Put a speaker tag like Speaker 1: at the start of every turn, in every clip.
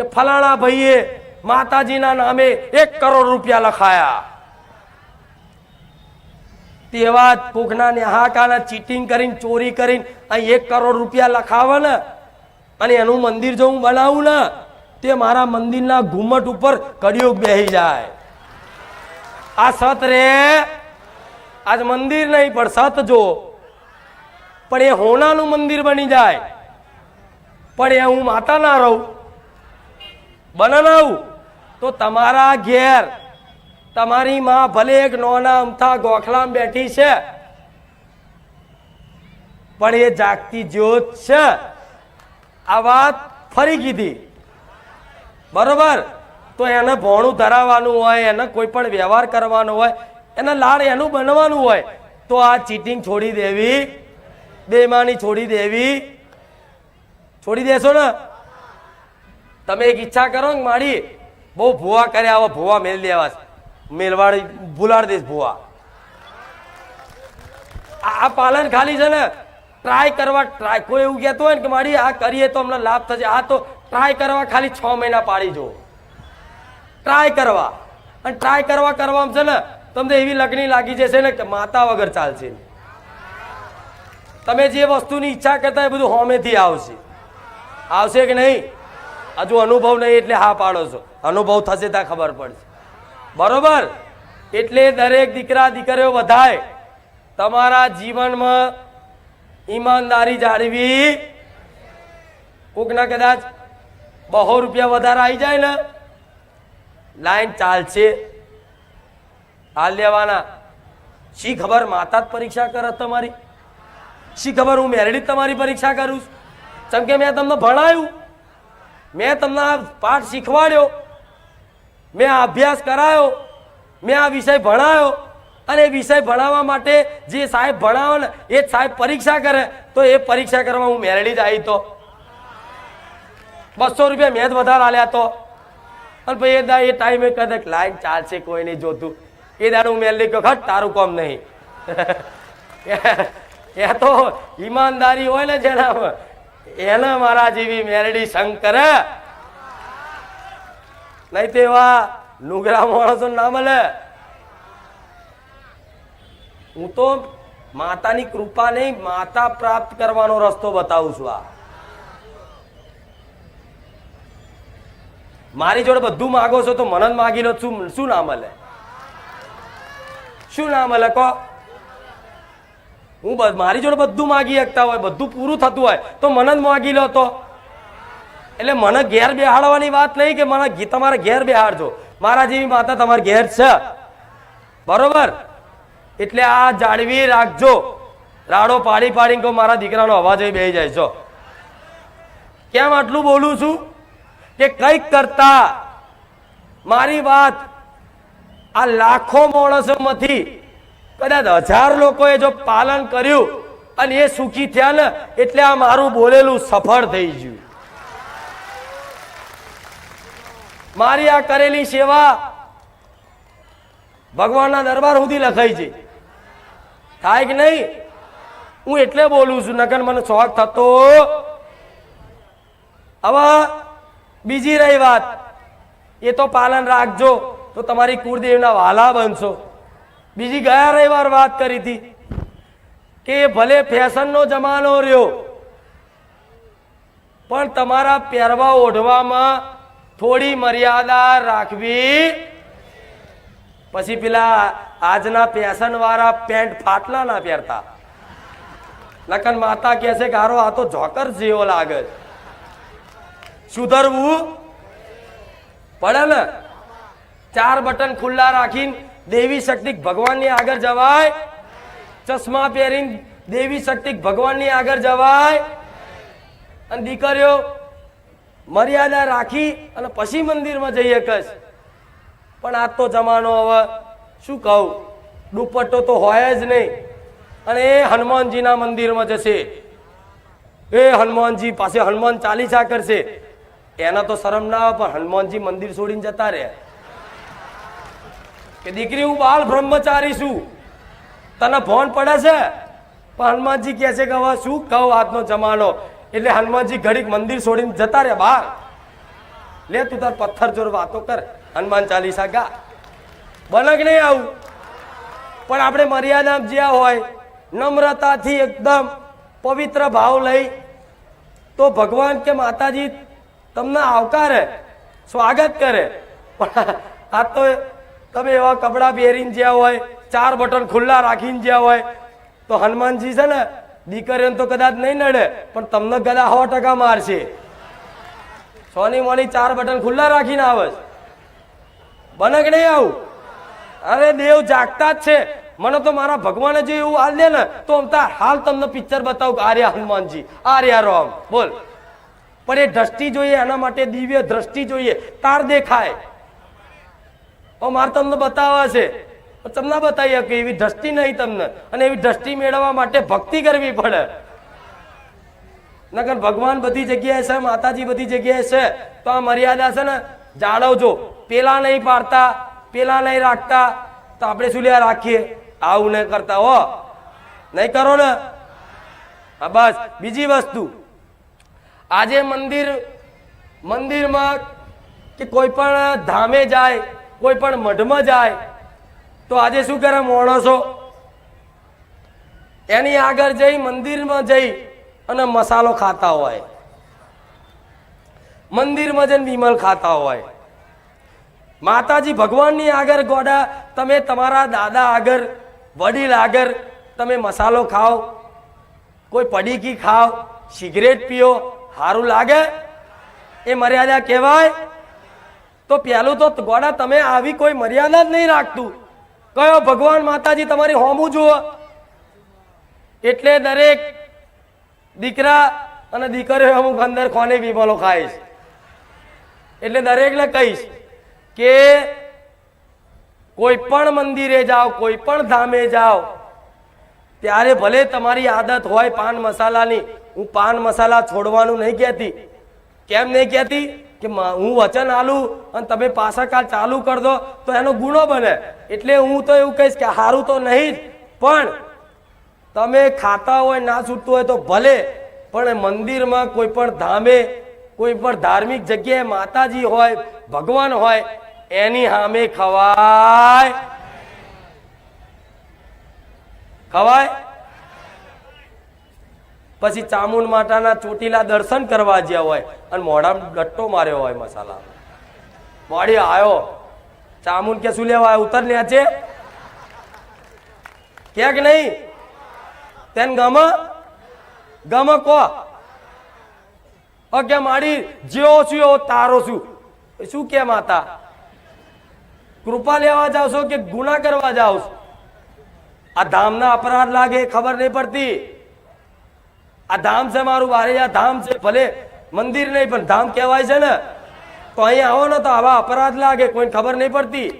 Speaker 1: કે ફલાણા ભાઈએ માતાજીના નામે એક કરોડ રૂપિયા લખાયા. તેવા કોકના નેહાકાના ચીટિંગ કરીને, ચોરી કરીને અહીં એક કરોડ રૂપિયા લખાવે ને અને એનું મંદિર જો હું બનાવું ને, તે મારા મંદિરના ઘુમટ ઉપર કડિયુગ બેહી જાય. આ સત રે, આજ મંદિર નહીં, પણ સત જો. પણ એ હોનાનું મંદિર બની જાય. પણ એ હું માતા ના રહું. બનાવું? તો તમારા ઘેર તમારી માં ભલે એક નોના અમથા ગોખલામાં બેઠી છે, પણ એ જાગતી જ્યોત છે. આ વાત ફરી કીધી. બરોબર? તો એને ભોણું ધરાવવાનું હોય, એને કોઈ પણ વ્યવહાર કરવાનો હોય, એને લાડ એનું બનવાનું હોય, તો આ ચીટિંગ છોડી દેવી. બેમાની છોડી દેવી. છોડી દેશો ને? તમે એક ઈચ્છા કરો ને મારી, બહુ ભૂવા કર્યા આવો, ભૂવા મેલ દેવા. મેલવાડી ભૂલાડ દઈશ ભૂવા. આ પાલન ખાલી છે ને ટ્રાય કરવા ટ્રાય કોઈ એવું કહેતું હોય ને કે મારી આ કરીએ તો અમને લાભ થશે. આ તો ટ્રાય કરવા ખાલી છ મહિના પાડી જો ટ્રાય કરવા. અને ટ્રાય કરવા કરવામાં છે ને, તમને એવી લગણી લાગી જશે ને કે માતા વગર ચાલશે તમે જે વસ્તુની ઈચ્છા કરતા એ બધું હોમેથી આવશે. આવશે કે નહીં? હજુ અનુભવ નહીં એટલે હા પાડો છો. અનુભવ થશે ત્યાં ખબર પડશે. બરોબર? એટલે દરેક દીકરા, દીકરીઓ વધાય તમારા જીવનમાં ઈમાનદારી જાળવી. કોકના કદાચ બહો રૂપિયા વધારે આવી જાય ને, લાઈન ચાલશે. હાલ લેવાના. શી ખબર માતા જ પરીક્ષા કરત તમારી? શી ખબર હું મેરડી તમારી પરીક્ષા કરું છું? કેમ કે મેં તમને ભણાયું. મેં તમને આ પાઠ શીખવાડ્યો. મેં આ અભ્યાસ કરાયો. મેં આ વિષય ભણાયો. અને એ વિષય ભણાવવા માટે જે સાહેબ ભણાવે ને, એ સાહેબ પરીક્ષા કરે. તો એ પરીક્ષા કરવા હું મેરડી જ આવી તો. બસો રૂપિયા મેં જ વધારે આલ્યા તો. અને ભાઈ એ દા એ ટાઈમે કદાચ લાઈન ચાલશે, કોઈ નહીં જોતું. એ દાડે હું મેરડી કહ્યું ખટ, તારું કોમ નહીં. એ તો ઈમાનદારી હોય ને જેના એને મારા જેવી મેરડી શંકર. નહીં તે એવા નુગરા માણસો ના મળે. હું તો માતાની કૃપા નહીં, માતા પ્રાપ્ત કરવાનો રસ્તો બતાવું છું આ. મારી જોડે બધું માગો છો તો મને જ માગી લો શું શું ના મળે? શું ના મળે? કહો. હું મારી જોડે બધું માગી શકતા હોય, બધું પૂરું થતું હોય, તો મને જ માગી લો તો. એટલે મને ઘેર બેહાડવાની વાત નહીં કે મને તમારે ઘેર બેહાડજો. મારા જેવી માતા તમારે ઘેર છે. બરોબર? એટલે આ જાળવી રાખજો. રાડો પાડી પાડીને કહો, મારા દીકરાનો અવાજ બે જાય. છો કેમ આટલું બોલું છું? કે કંઈક કરતા મારી વાત આ લાખો માણસોમાંથી કદાચ હજાર લોકોએ જો પાલન કર્યું અને એ સુખી થયા ને, એટલે આ મારું બોલેલું સફળ થઈ ગયું. મારી આ કરેલી સેવા ભગવાનના દરબાર સુધી લખાઈ છે. થાય કે નહીં? હું એટલે બોલું છું નગર મને શોખ થતો. હવે બીજી રહી વાત, એ તો પાલન રાખજો, તો તમારી કુળદેવના વાલા બનશો. બીજી ગયા રવિવાર વાત કરી હતી કે ભલે ફેશનનો જમાનો રહ્યો, પણ તમારા પહેરવા ઓઢવામાં થોડી મર્યાદા રાખવી. પછી પેલા આજના ફેશન વાળા પેન્ટ ફાટલા ના પહેરતા. લખન માતા કહે છે કે હારો, આ તો જોકર જેવો લાગે સુધરવું પડે ને? ચાર બટન ખુલ્લા રાખીને દેવી શક્તિ ભગવાનની આગળ જવાય. ચશ્મા પહેરીને દેવી શક્તિ ભગવાનની આગળ જવાય. અને દીકરીઓ, મર્યાદા રાખી અને પછી મંદિરમાં જઈએ કશ પણ આજ તો જમાનો હવે, શું કહું? દુપટ્ટો તો હોય જ નહીં. અને એ હનુમાનજીના મંદિરમાં જશે. એ હનુમાનજી પાસે હનુમાન ચાલીસા કરશે. એના તો શરમ ના આવે, પણ હનુમાનજી મંદિર છોડીને જતા રહે. કે દીકરી, હું બાલ બ્રહ્મચારી છું. તને ફોન પડે છે? પણ હનુમાનજી કહે છે કે હવે શું કહું આજનો જમાનો? એટલે હનુમાનજી ઘડીક મંદિર છોડીને જતા રહે બહાર લે તું તાર પથ્થર જોર વાતો કર. હનુમાન ચાલીસા ગા. બને કે નહીં આવું. પણ આપણે મર્યાદા જ્યાં હોય, નમ્રતાથી એકદમ પવિત્ર ભાવ લઈ, તો ભગવાન કે માતાજી તમને આવકારે, સ્વાગત કરે. પણ આ તો તમે એવા કપડાં પહેરીને જ્યાં હોય, ચાર બટન ખુલ્લા રાખીને જ્યાં હોય, તો હનુમાનજી છે ને, દીકરીઓને તો કદાચ નહીં નડે, પણ તમને ગદા સો ટકા મારશે. સોની મોની ચાર બટન ખુલ્લા રાખીને આવે છે. બને કે નહીં આવું? અરે દેવ જાગતા જ છે. મને તો મારા ભગવાને જે એવું હાલ દે ને, તો અમતા હાલ તમને પિક્ચર બતાવું કે આર્યા હનુમાનજી, આર્યા રોમ. બોલ. પણ એ દ્રષ્ટિ જોઈએ, એના માટે દિવ્ય દ્રષ્ટિ જોઈએ. તાર દેખાય. ઓ, મારે તમને બતાવવા છે. તમને બતાવી કે એવી દ્રષ્ટિ નહીં તમને. અને એવી દ્રષ્ટિ મેળવવા માટે ભક્તિ કરવી પડે. નકર ભગવાન બધી જગ્યાએ છે, માતાજી બધી જગ્યાએ છે, તો આ મર્યાદા છે ને જાળવજો. પેલા નહીં પાડતા, પેલા નહીં રાખતા, તો આપણે શું લેવા રાખીએ? આવું નહીં કરતા, હો. નહીં કરો ને? હા, બસ. બીજી વસ્તુ. આજે મંદિર, મંદિરમાં કે કોઈ પણ ધામે જાય કોઈ પણ મઢમાં જાય, તો આજે શું કરે માણસો? એની આગળ જઈ મંદિરમાં જઈ અને મસાલો ખાતા હોય. મંદિરમાં જઈને વિમલ ખાતા હોય. માતાજી ભગવાનની આગળ ગોડા, તમે તમારા દાદા આગળ, વડીલ આગળ તમે મસાલો ખાઓ, કોઈ પડીકી ખાઓ, સિગરેટ પીઓ સારું લાગે? એ મર્યાદા કહેવાય? તો પહેલું તો ગોડા તમે આવી કોઈ મર્યાદા જ નહીં રાખતું. કયો ભગવાન માતાજી તમારી હોમું જુઓ. એટલે દરેક દીકરા અને દીકરીઓ અમુક અંદર કોને વિમલો ખાઈશ એટલે દરેકને કહીશ કે કોઈ પણ મંદિરે જાઓ, કોઈ પણ ધામે જાઓ, ત્યારે ભલે તમારી આદત હોય પાન મસાલાની, હું પાન મસાલા છોડવાનું નહીં કહેતી. કેમ નહીં કહેતી? કે હું વચન આલું અને તમે પાછા ચાલુ કરી દો તો એનો ગુનો બને. એટલે હું તો એવું કહીશ કે સારું તો નહીં પણ તમે ખાતા હોય, ના છૂટતું હોય તો ભલે, પણ મંદિરમાં કોઈ પણ ધામે, કોઈ પણ ધાર્મિક જગ્યાએ માતાજી હોય, ભગવાન હોય, એની સામે ખવાય. ખવાય? પછી ચામુંડ માતાના ચોટીલા દર્શન કરવા જ્યાં હોય અને મોઢામાં ડટ્ટો માર્યો હોય મસાલા. મોડી આવ્યો ચામુંડ કે શું લેવા? ઉતર લે છે કે નહીં? તેન ગમ? ગમ કો? કે માડી, જેવો છું એવો તારો છું. શું કે માતા? કૃપા લેવા જાવ છો કે ગુના કરવા જાવ છો? આ ધામના અપરાધ લાગે ખબર નહીં પડતી. આ ધામ છે મારું બારૈયા ધામ છે, ભલે મંદિર નહીં, પણ ધામ કહેવાય છે ને. તો અહીંયા આવો ને તો આવા અપરાધ લાગે, કોઈને ખબર નહીં પડતી.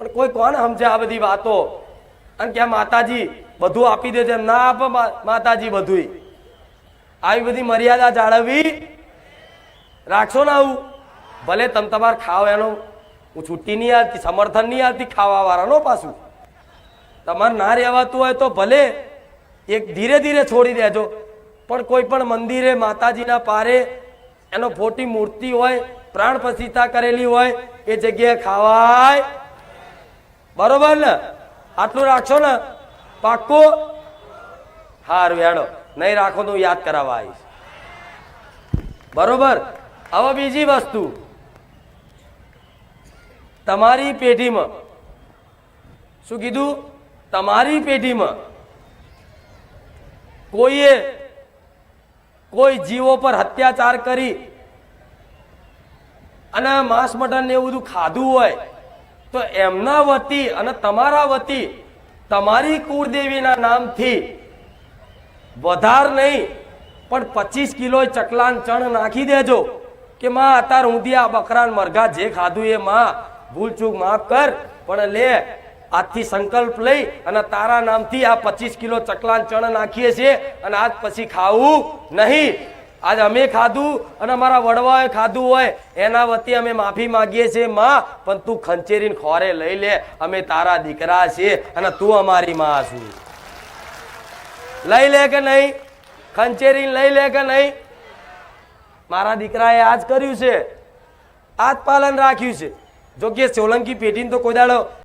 Speaker 1: પણ કોઈ કોણ સમજે આ બધી વાતો? અને કે માતાજી બધું આપી દે છે ના આપે માતાજી બધું આવી બધી મર્યાદા જાળવવી રાખશો ને આવું. ભલે તમ તમારે ખાવ એનો, હું છુટ્ટી નહીં આવતી સમર્થન નહીં આવતી ખાવા વાળાનો પાછું. તમારે ના રહેવાતું હોય તો ભલે એક ધીરે ધીરે છોડી દેજો. પણ કોઈ પણ મંદિરે, માતાજીના પારે એનો ફોટી મૂર્તિ હોય, પ્રાણ પ્રતિષ્ઠા કરેલી હોય, એ જગ્યાએ ખાવાય. બરોબર ને? આટલું રાખશો ને, પાક્કો? હાર વેડો નહીં રાખો તો યાદ કરાવવા આવીશ. બરોબર? હવે બીજી વસ્તુ. તમારી પેઢીમાં, શું કીધું? તમારી પેઢીમાં કોઈએ કોઈ જીવો પર અત્યાચાર કરી અને માંસ મટન ને એવું બધું ખાધું હોય, તો એમના વતી અને તમારા વતી તમારી કુળદેવીના નામથી વધાર નહીં, પણ પચીસ કિલો ચકલાન ચણ નાખી દેજો કે માં, અત્યારે ઊંધિયા બકરાન મરઘા જે ખાધું એ માં ભૂલ ચૂક માફ કર, પણ લે આજથી સંકલ્પ લઈ અને તારા નામથી આ પચીસ કિલો ચકલાન ચણ નાખીએ છીએ અને આજ પછી ખાવું નહીં. આજ અમે ખાધું અને અમારા વડવાએ ખાધું હોય, એના વતી અમે માફી માંગીએ છીએ, માં, પણ તું ખંચેરીને ખોરે લઈ લે. અમે તારા દીકરા છીએ અને તું અમારી માં છું. લઈ લે કે નહીં? ખંચેરી લઈ લે કે નહીં? મારા દીકરાએ આજ કર્યું છે. આજ પાલન રાખ્યું છે. જો કે સોલંકી પેઢીને તો કોઈ દાડો